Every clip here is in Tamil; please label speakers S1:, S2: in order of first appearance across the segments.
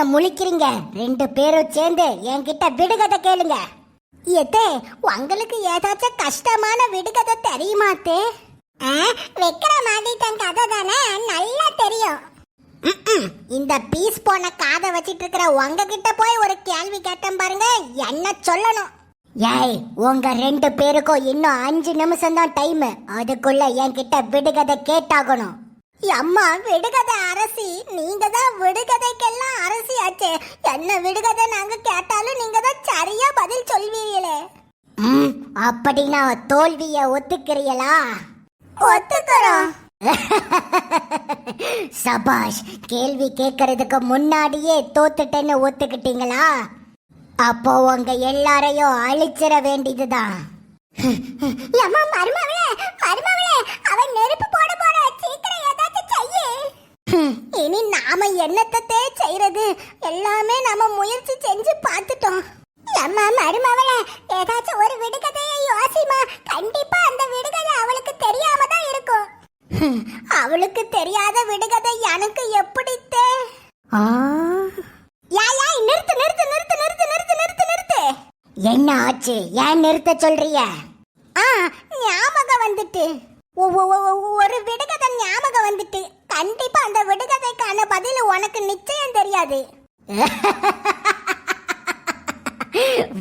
S1: என்ன முழிக்கிறீங்க? ரெண்டு பேரும் சேர்ந்து என்கிட்ட விடுகதை கேளுங்க. எத்தே உங்களுக்கு ஏதாச்சும் கஷ்டமான விடுகதை தெரியுமாத்தே வைக்கிற மாதிரி கதை தானே நல்லா தெரியும். இந்த பீஸ் போன காதை வச்சிட்டு இருக்கிற உங்ககிட்ட போய் ஒரு கேள்வி கேட்டேன் பாருங்க என்ன சொல்லணும்? ஏய் உங்க ரெண்டு பேருக்கும் இன்னும் அஞ்சு நிமிஷம் தான் டைம் அதுக்குள்ள என்கிட்ட விடுகதை கேட்டாகணும். அம்மா விடுகதை அரசி நீங்க தான் விடுகதைக்கெல்லாம் அரசி ஆச்சே. என்ன விடுகதை நாங்க கேட்டாலும் நீங்க தான் சரியா பதில் சொல்வீங்களே. ம் அப்படின்னா தோல்விய ஒத்துக்கிறீங்களா? ஒத்துக்கிறோம். சபாஷ் கேள்வி கேட்கறதுக்கு முன்னாடியே தோத்துட்டேன்னு ஒத்துக்கிட்டீங்களா? அப்போ உங்க எல்லாரையும் அழிச்சிட வேண்டியதுதான். அம்மா மருமவளே மருமவளே அவன் நெருப்பு போட போற சீக்கிரம் ஏதாச்சும் செய்யு இனி நாம என்னத்தே செய்யறது? எல்லாமே நம்ம முயற்சி செஞ்சு பார்த்துட்டோம். அம்மா மருமவள ஏதாச்சும் ஒரு விடுகதையை யோசிமா கண்டிப்பா அந்த விடுகதை அவளுக்கு தெரியாம தான் இருக்கும். அவளுக்கு தெரியாத விடுகதை எனக்கு எப்படித்தே யா யா நிறுத்து நிறுத்து நிறுத்து நிறுத்து நிறுத்து நிறுத்து நிறுத்து. என்ன ஆச்சு? ஏன் நிறுத்த சொல்றிய? ஆ ஞாபகம் வந்துட்டு. ஒரு விடுகதை ஞாபகம் வந்துட்டு. கண்டிப்பா அந்த விடுகதைக்கான பதில் உனக்கு நிச்சயம் தெரியாது.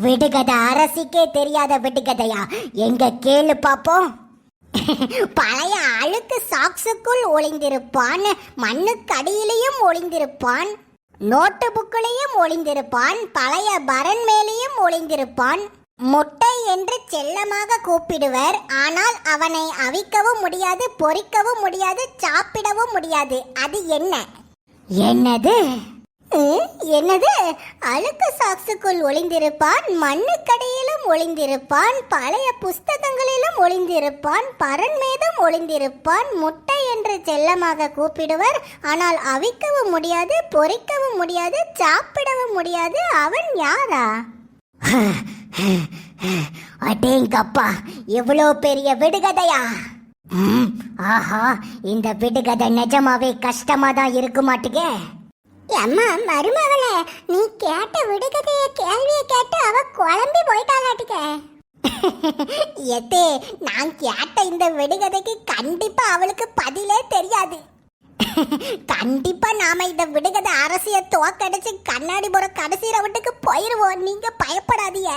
S1: விடுகதை அரசிக்கே தெரியாத விடுகதையா எங்க கேளு பாப்போம். பழைய அழுக்கு சாக்ஸுக்குள் ஒளிந்திருப்பான் மண்ணுக்கடியிலையும் ஒளிந்திருப்பான் நோட்டு புக்கிலையும் ஒளிந்திருப்பான் பழைய பரன் மேலேயும் ஒளிந்திருப்பான். முட்டை என்று செல்லமாக கூப்பிடுவர். ஆனால் அவனை அவிக்கவும் முடியாது பொறிக்கவும் முடியாது சாப்பிடவும் முடியாது. அது என்ன? என்னது? என்னது? அழுக்கு சாக்ஸுக்குள் ஒளிந்திருப்பான் மண்ணுக்கடியிலும் ஒளிந்திருப்பான் பழைய புஸ்தகங்களிலும் ஒளிந்திருப்பான் பரன் மீதும் ஒளிந்திருப்பான். முட்டை என்று செல்லமாக கூப்பிடுவர். ஆனால் அவிக்கவும் முடியாது பொறிக்கவும் முடியாது சாப்பிடவும் முடியாது. அவன் யாரா? அடேங்கப்பா இவ்வளோ பெரிய விடுகதையா? ஆஹா இந்த விடுகதை நிஜமாவே கஷ்டமா தான் இருக்க மாட்டுகே அம்மா மருமகளே நீ கேட்ட விடுகதைய கேள்விய கேட்டு அவ குழம்பி போயிட்டாளாட்டுக்க. எத்தே நான் கேட்ட இந்த விடுகதைக்கு கண்டிப்பா அவளுக்கு பதிலே தெரியாது. கண்டிப்பா நாம இந்த விடுகதை அரசிய தோக்கடிச்சு கண்ணாடி போற கடைசி ரவுண்டுக்கு போயிருவோம். நீங்க பயப்படாதீங்க.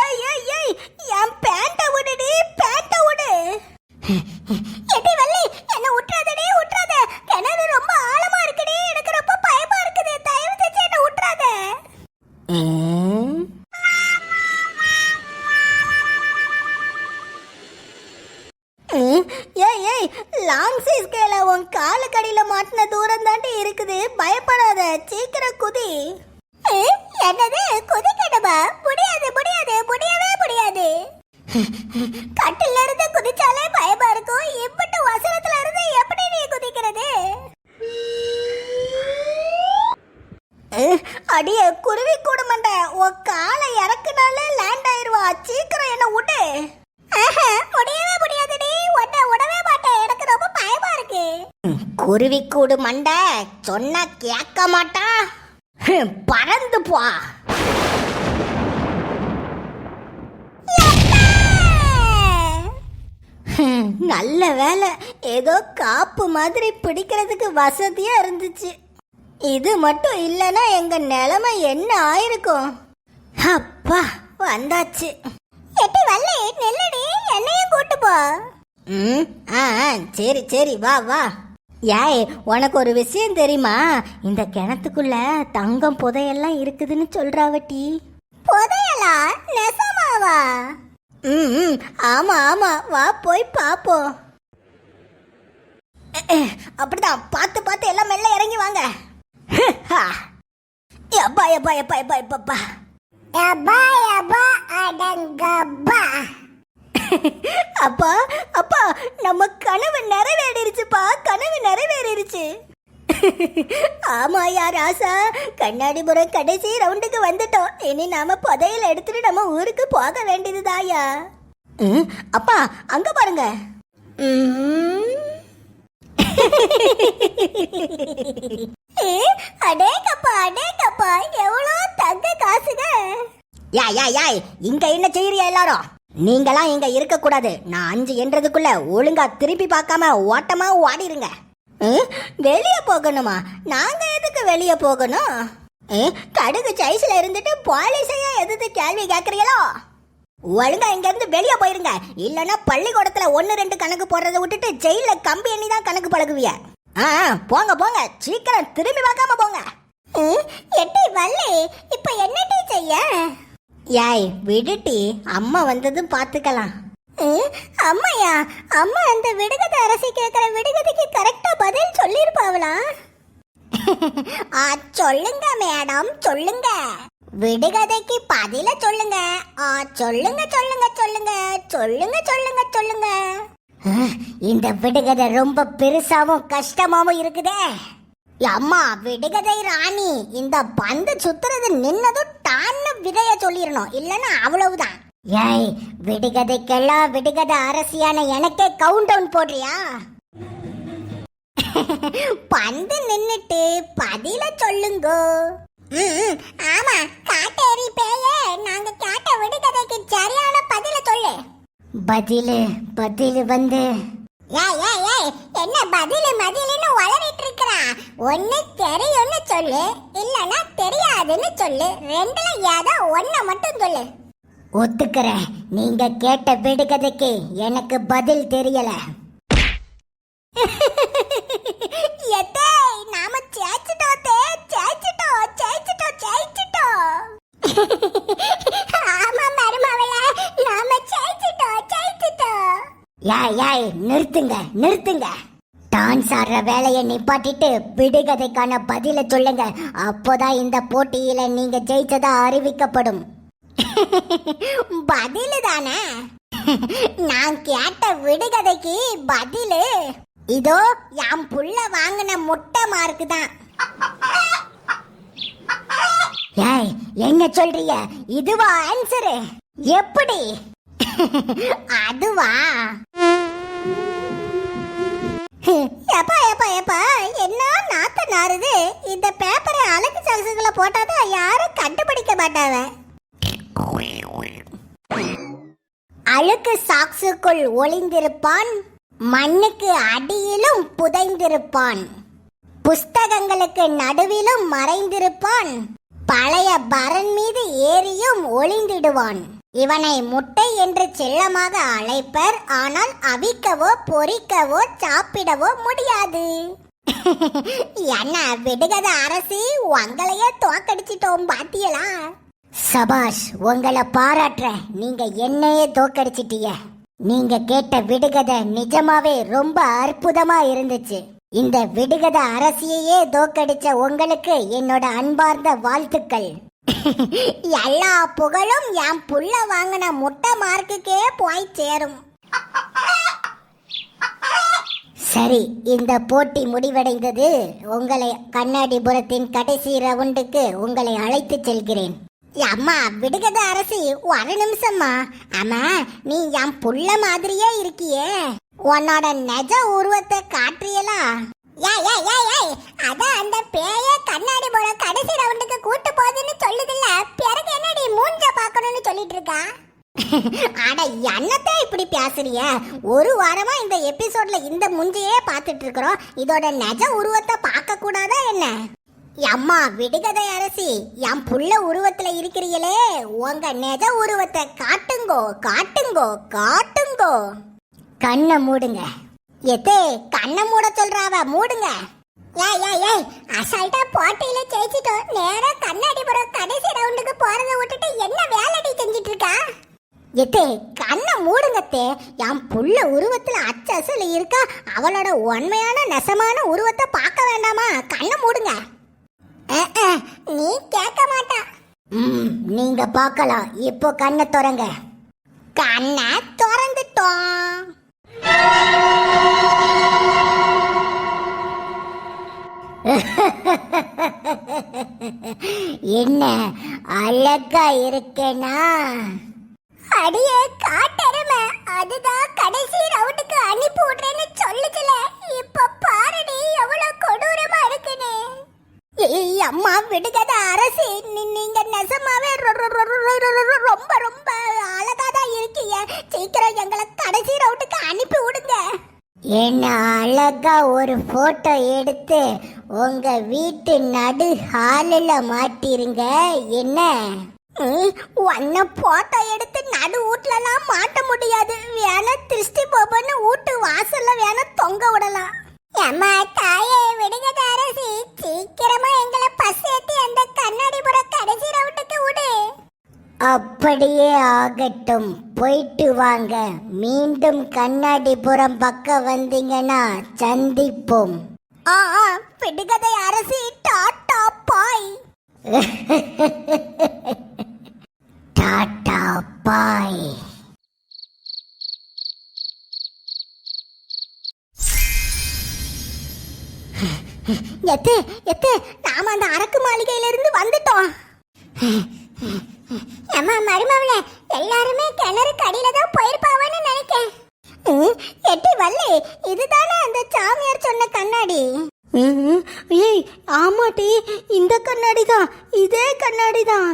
S1: ஏய் ஏய் ஏய் என் பேண்ட விடுடி பேண்ட விடு எடி வள்ளி என்ன விட்டுறாதடி விட்டுறாத கிணறு ரொம்ப ஆழமா இருக்குடி எனக்கு ரொம்ப பயமா இருக்குது. தயவு செஞ்சு என்ன விட்டுறாத கட்டில இருந்து குதிச்சாலே பயமா இருக்கும். இப்பட்டு வசனத்துல இருந்து எப்படி நீ குதிக்கிறது? அடிய குருவி கூட மண்ட. உன் காலை இறக்குனாலே லேண்ட் ஆயிருவா. சீக்கிரம் என்ன விடு முடியவே முடியாதுடி. உன்னை விடவே மாட்டேன். எனக்கு ரொம்ப பயமா இருக்கு. குருவி கூடு மண்டை சொன்னா கேட்க மாட்டா. பறந்து போ. நல்ல வேலை ஏதோ காப்பு மாதிரி பிடிக்கிறதுக்கு வசதியா இருந்துச்சு. இது மட்டும் இல்லைன்னா எங்க நிலைமை என்ன ஆயிருக்கும்? அப்பா வந்தாச்சு. எட்டி வள்ளி நெல்லடி என்னையும் கூட்டு போ. ம் ஆ ஆ, சரி சரி வா வா. ஏய் உனக்கு ஒரு விஷயம் தெரியுமா? இந்த கிணத்துக்குள்ள தங்கம் புதையெல்லாம் இருக்குதுன்னு சொல்றாவட்டி புதையலா? நெசமாவா? ம் ம், ஆமா ஆமா. வா போய் அஹ், அப்படிதான். பார்த்து பார்த்து எல்லாம் மெல்ல இறங்கி வாங்க. எப்பா எப்பா எப்பா எப்பா எப்பப்பா எப்பா. எப்பா அடங்கப்பா. அப்பா அப்பா நம்ம கனவு நிறைவேறிடுச்சுப்பா கனவு நிறைவேறிடுச்சு ஆமாயா ராசா கண்ணாடிபுரம் கடைசி ரவுண்டுக்கு வந்துட்டோம். இனி நாம புதையல் எடுத்துட்டு நம்ம ஊருக்கு போக வேண்டியதுதாயா? அப்பா அங்க பாருங்க. அடேங்கப்பா அடேங்கப்பா எவ்வளோ தங்க காசுங்க? யா யா யாய் இங்க என்ன செய்யறியா எல்லாரும்? நீங்களாம் இங்க இருக்க கூடாது நான் அஞ்சு என்றதுக்குள்ள ஒழுங்கா திருப்பி பார்க்காம ஓட்டமா ஓடிருங்க. வெளியே போகணுமா? நாங்க எதுக்கு வெளியே போகணும்? ம், கடுகு சைஸ்ல இருந்துட்டு போலீஸையா எதிர்த்து கேள்வி கேக்குறீங்களோ? ஒழுங்கா இங்க இருந்து வெளிய போயிருங்க. இல்லனா பள்ளிக்கூடத்துல ஒன்னு ரெண்டு கணக்கு போடுறத விட்டுட்டு ஜெயில கம்பி எண்ணி தான் கணக்கு பழகுவிய. ஆ போங்க போங்க. சீக்கிரம் திரும்பி பார்க்காம போங்க. எட்டி வள்ளி இப்ப என்னடி செய்ய? யாய் விடுட்டி அம்மா வந்ததும் பாத்துக்கலாம் அம்மையா அம்மா அந்த விடுகதை அரசி கேட்குற விடுகதைக்கு கரெக்டாக பதில் சொல்லியிருப்பாங்களா ஆ சொல்லுங்க மேடம் சொல்லுங்க. விடுகதைக்கு பதில சொல்லுங்க. ஆ சொல்லுங்க சொல்லுங்க சொல்லுங்க சொல்லுங்க சொல்லுங்க சொல்லுங்க. இந்த விடுகதை ரொம்ப பெருசாவும் கஷ்டமாவும் இருக்குதே. அம்மா விடுகதை ராணி இந்த பந்து சுத்துறது நின்னதும் டான்னு விதைய சொல்லிடணும் இல்லைன்னா அவ்வளவுதான். ஏய் விடுகதைக்கெல்லாம் விடுகதை அரசியான எனக்கே கவுண்ட் டவுன் போடுறியா? பந்து நின்னுட்டு பதில சொல்லுங்க. ஆமா காட்டேரி பேயே நாங்க கேட்ட விடுகதைக்கு சரியான பதில சொல்லு. பதிலு பதிலு வந்து. ஏய் ஏய் ஏய் என்ன பதிலு மதிலுன்னு வளரிட்டு இருக்கறா ஒண்ணு தெரியும்னு சொல்லு இல்லனா தெரியாதுன்னு சொல்லு. ரெண்டுல ஏதோ ஒண்ண மட்டும் சொல்லு. ஒத்துக்கிறேன். நீங்க கேட்ட விடுகதைக்கு எனக்கு பதில் தெரியல. நாம ஜெயிச்சிட்டோம் ஜெயிச்சிட்டோம் ஜெயிச்சிட்டோம் ஜெயிச்சிட்டோம். ஆமா மருமவளே நாம ஜெயிச்சிட்டோம் ஜெயிச்சிட்டோம். யாய் யாய் நிறுத்துங்க நிறுத்துங்க. டான்ஸ் ஆடுற வேலையை நிப்பாட்டிட்டு விடுகதைக்கான பதில சொல்லுங்க. அப்போதான் இந்த போட்டியில நீங்க ஜெயிச்சதா அறிவிக்கப்படும். பதிலு தானே நான் கேட்ட விடுகதைக்கு பதிலு. இதோ என் புள்ள வாங்கின முட்டை மார்க்கு தான். ஏய் எங்க சொல்றீங்க இதுவா ஆன்சரு எப்படி? அதுவா? எப்பா எப்பா எப்பா என்ன நாத்த நாறுது இந்த பேப்பரை அழகு சலசுகளை போட்டாதான் யாரும் கண்டுபிடிக்க மாட்டாவ. அழுக்கு சாக்ஸுக்குள் ஒளிந்திருப்பான் மண்ணுக்கு அடியிலும் புதைந்திருப்பான். புஸ்தகங்களுக்கு நடுவிலும் மறைந்திருப்பான் பழைய பரன் மீது ஏறியும் ஒளிந்திடுவான். இவனை முட்டை என்று செல்லமாக அழைப்பர் ஆனால் அவிக்கவோ பொரிக்கவோ சாப்பிடவோ முடியாது. என்ன விடுகத அரசி உங்களையே தோக்கடிச்சிட்டோம் பாத்தியலா? சபாஷ் உங்களை பாராட்டுற நீங்க என்னையே தோக்கடிச்சிட்டீங்க. நீங்க கேட்ட விடுகதை நிஜமாவே ரொம்ப அற்புதமா இருந்துச்சு. இந்த விடுகதை அரசியையே தோக்கடிச்ச உங்களுக்கு என்னோட அன்பார்ந்த வாழ்த்துக்கள். எல்லா புகழும் என் புள்ள வாங்கின முட்டை மார்க்குக்கே போய் சேரும். சரி இந்த போட்டி முடிவடைந்தது. உங்களை கண்ணாடிபுரத்தின் கடைசி ரவுண்டுக்கு உங்களை அழைத்து செல்கிறேன். அம்மா விடுகத அரசி ஒரு நிமிஷம்மா. ஆமா நீ என் புள்ள மாதிரியே இருக்கியே. உன்னோட நெஜ உருவத்தை காட்டுறியலா? ஏய் ஏய் ஏய் ஏய் அதான் அந்த பேய கண்ணாடி போல கடைசி ரவுண்டுக்கு கூட்டு போகுதுன்னு சொல்லுதில்ல. பிறகு என்னடி மூஞ்ச பார்க்கணும்னு சொல்லிட்டு இருக்கா? அட என்னத்தை இப்படி பேசுறிய? ஒரு வாரமா இந்த எபிசோட்ல இந்த முஞ்சையே பார்த்துட்டு இருக்கிறோம். இதோட நெஜ உருவத்தை பார்க்க கூடாதா என்ன? அம்மா விடுகதை அரசி. என் புள்ள உருவத்துல இருக்கிறீங்களே உங்க நெஜ உருவத்தை காட்டுங்கோ காட்டுங்கோ காட்டுங்கோ. கண்ணை மூடுங்க. எத்தே கண்ணை மூட சொல்றாவ மூடுங்க. ஏய் ஏய் ஏய் அசால்ட்டா போட்டியில ஜெயிச்சிட்டோம் நேரா கண்ணாடி புறம் கடைசி ரவுண்டுக்கு போறத விட்டுட்டு என்ன வேலைடி செஞ்சிட்டு இருக்கா எத்தே கண்ணை மூடுங்கத்தே என் புள்ள உருவத்துல அச்சசல் இருக்கா? அவளோட உண்மையான நெசமான உருவத்தை பார்க்க வேண்டாமா? கண்ணை மூடுங்க. நீ கேட்க மாட்டா. ம் நீங்க பார்க்கலாம். இப்போ கண்ணை திறங்க. கண்ணை திறந்துட்டோம். என்ன அழகா இருக்கேனா? அடியே காட்டெருமை. அதுதான் கடைசி ரவுண்டுக்கு அனுப்பி விடுறேன்னு சொல்லுச்சுல. ஏய் அம்மா விடுகத அரசி நீங்க நெசமாவே ரொம்ப ரொம்ப அழகா தான் இருக்கீங்க. சீக்கிரம் எங்களை கடைசி ரவுண்டுக்கு அனுப்பி விடுங்க. என்ன அழகா ஒரு போட்டோ எடுத்து உங்க வீட்டு நடு ஹாலில் மாட்டிருங்க. என்ன? உன்ன போட்டோ எடுத்து நடு வீட்லலாம் மாட்ட முடியாது. வேணா திருஷ்டி போபன்னு வீட்டு வாசல்ல வேணா தொங்க விடலாம். அப்படியே ஆகட்டும். போயிட்டு வாங்க. மீண்டும் கண்ணாடிபுரம் பக்கம் வந்தீங்கன்னா சந்திப்போம். ஆ விடுகதை அரசி டாட்டா பாய். டாட்டா பாய். எத்தே எத்தே நாம அந்த அரக்கு மாளிகையில இருந்து வந்துட்டோம். அம்மா மருமவள எல்லாருமே கிணறு கடியில தான் போயிருப்பாவன்னு நினைக்கேன். எட்டி வள்ளி இதுதானே அந்த சாமியார் சொன்ன கண்ணாடி?
S2: ஏய் ஆமாட்டி இந்த கண்ணாடி தான் இதே கண்ணாடி தான்